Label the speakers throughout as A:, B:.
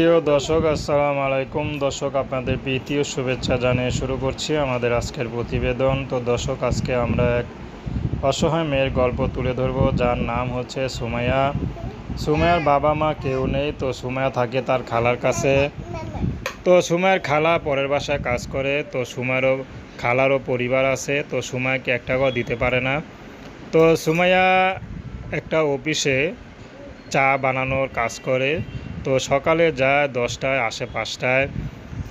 A: প্রিয় দর্শক, আসসালামু আলাইকুম। দর্শক, আপনাদের প্রীতি ও শুভেচ্ছা জানিয়ে শুরু করছি আমাদের আজকের প্রতিবেদন। তো দর্শক, আজকে আমরা এক অসহায় মেয়ের গল্প তুলে ধরবো, যার নাম হচ্ছে সুমাইয়া। সুমাইয়ার বাবা মা কেউ নেই, তো সুমায়া থাকে তার খালার কাছে। তো সুমাইয়ার খালা পরের বাসায় কাজ করে, তো সুমাইয়ারও খালারও পরিবার আছে, তো সুমাইয়াকে এক টাকাও দিতে পারে না। তো সুমাইয়া একটা অফিসে চা বানানোর কাজ করে। তো সকালে যায় দশটায়, আসে পাঁচটায়।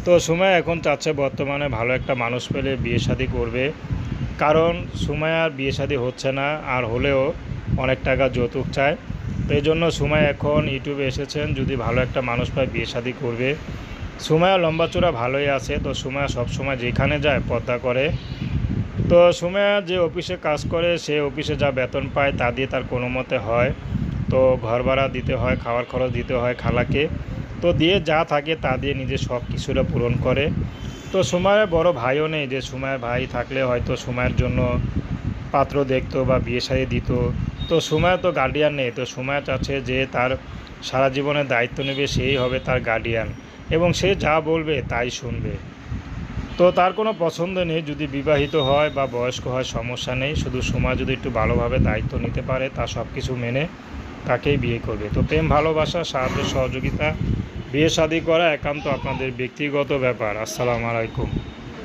A: তো সুমাইয়া এখন চাচ্ছে বর্তমানে ভালো একটা মানুষ পেলে বিয়ে শাদি করবে। কারণ সুমাইয়ার বিয়ে শাদি হচ্ছে না, আর হলেও অনেক টাকা যৌতুক চায়। তো এই জন্য সুমাইয়া এখন ইউটিউবে এসেছেন, যদি ভালো একটা মানুষ পায় বিয়ে শাদি করবে। সুমাইয়া লম্বা চূড়া ভালোই আছে, তো সুমাইয়া সবসময় যেখানে যায় পর্দা করে। তো সুমাইয়া যে অফিসে কাজ করে, সে অফিসে যা বেতন পায় তা দিয়ে তার কোনো মতে হয়। তো ঘর ভাড়া দিতে হয়, খাওয়ার খরচ দিতে হয় খালাকে। তো দিয়ে যা থাকে তা দিয়ে নিজের সব কিছুটা পূরণ করে। তো সুমায়ের বড় ভাইও নেই যে সুমায়ের ভাই থাকলে হয়তো সুমায়ের জন্য পাত্র দেখতো বা বিয়ে শাড়ি দিত। তো সুমায় তো গার্ডিয়ান নেই, তো সুমায় চাচ্ছে যে তার সারা জীবনের দায়িত্ব নেবে, সেই হবে তার গার্ডিয়ান এবং সে যা বলবে তাই শুনবে। তো তার কোনো পছন্দ নেই, যদি বিবাহিত হয় বা বয়স্ক হয় সমস্যা নেই। শুধু সময় যদি একটু ভালোভাবে দায়িত্ব নিতে পারে তা সব কিছু মেনে তাকেই বিয়ে করবে। তো প্রেম, ভালোবাসা, সাহায্য, সহযোগিতা, বিয়ে শাদী করা একান্ত আপনাদের ব্যক্তিগত ব্যাপার। আসসালামু আলাইকুম।